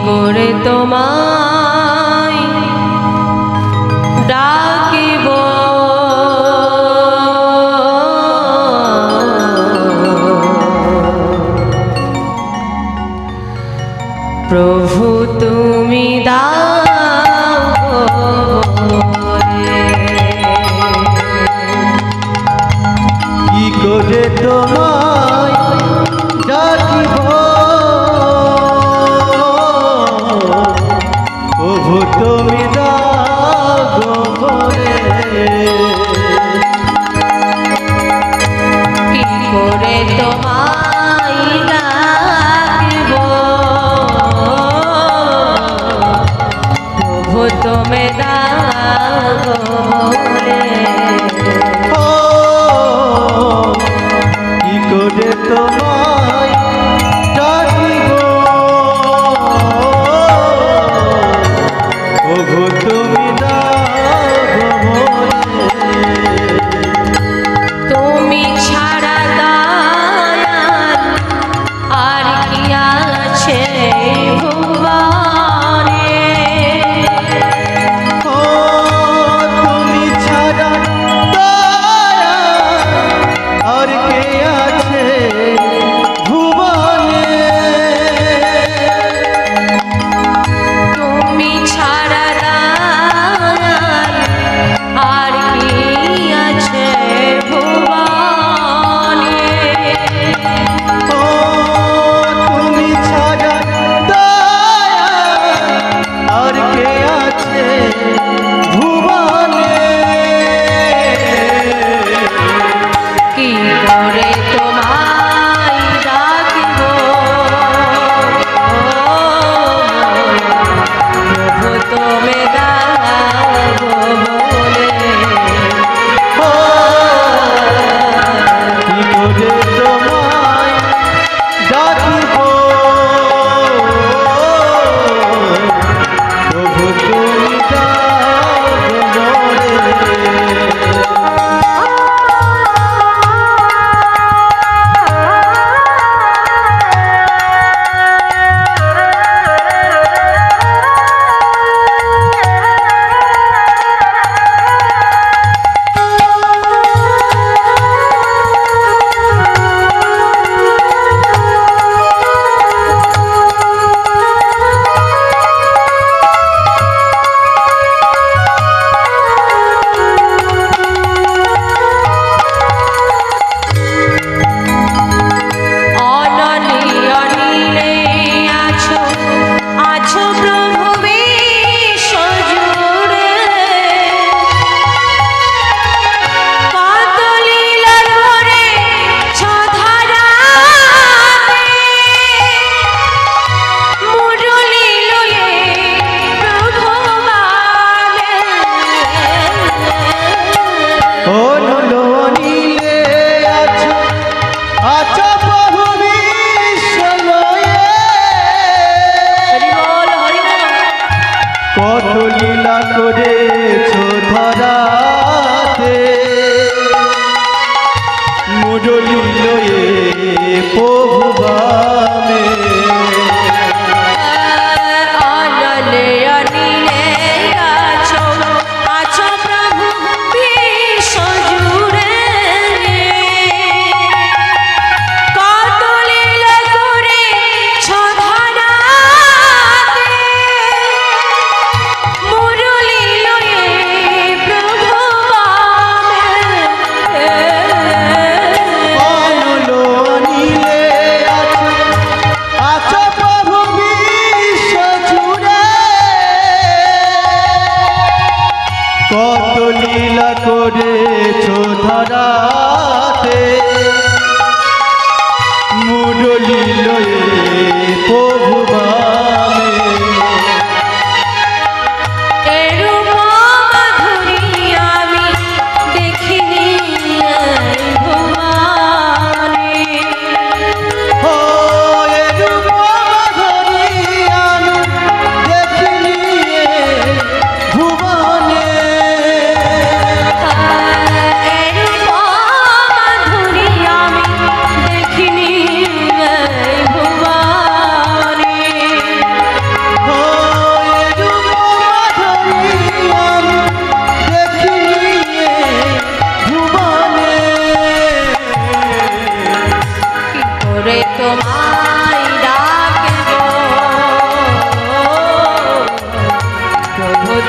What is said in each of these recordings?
করে তোমায় করে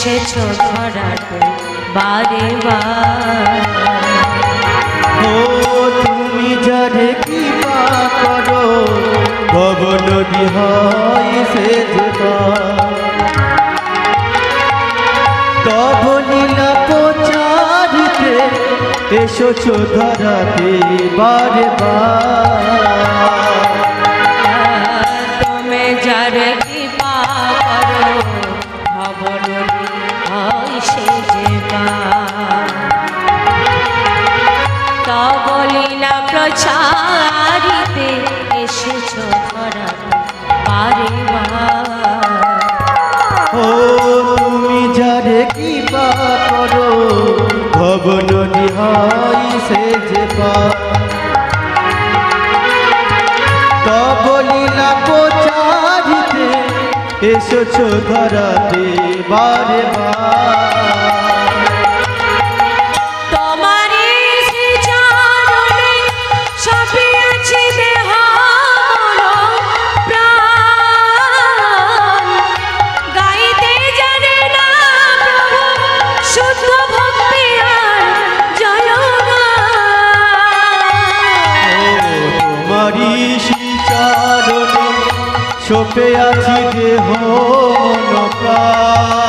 এসেছ ধরাতে, বারে বার। ও তুমি যারে কৃপা করো, ভবন বিহাই সে তব নীলা পোচারিতে এসেছ ধরাতে, বারে বার। তব লীলা প্রচারিতে এসেছ ধরাতে বারে বার। চোপে আছি দেহ নকা।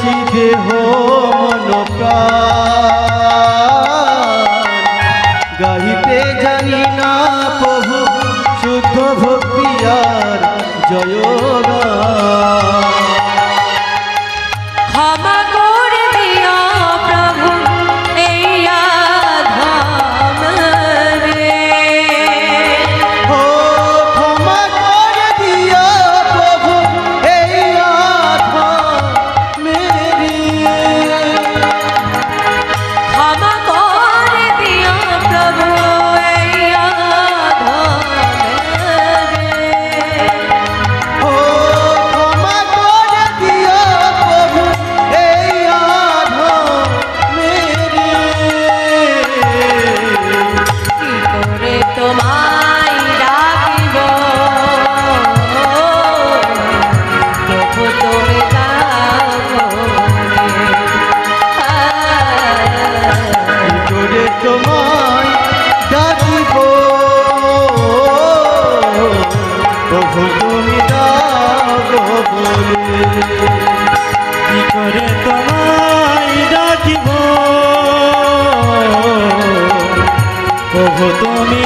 করেছি দেহ মন গাহিতে জানি না প্রভু শুদ্ধ ভক্তিয়ার জয় তুমি ডাকো বলে কি করে তোমায় ডাকিব? কবু তুমি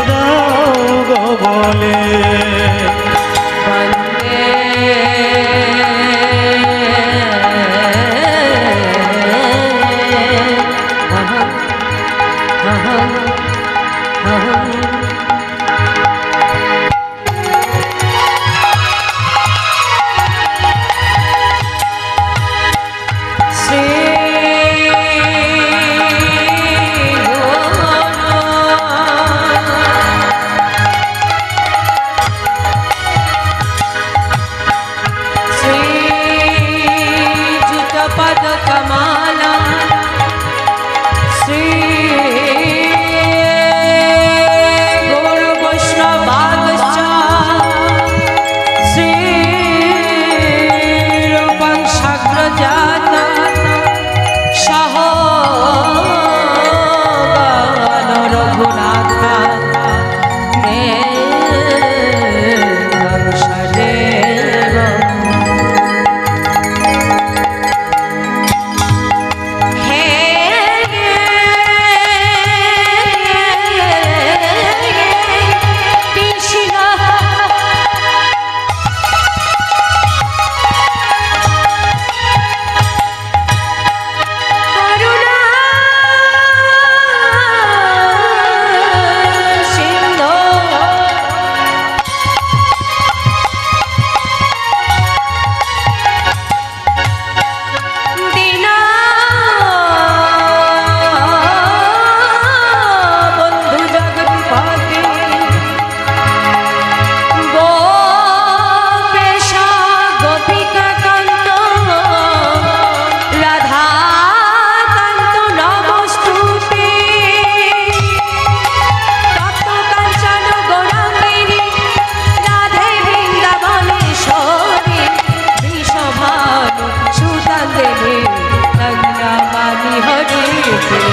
Thank you.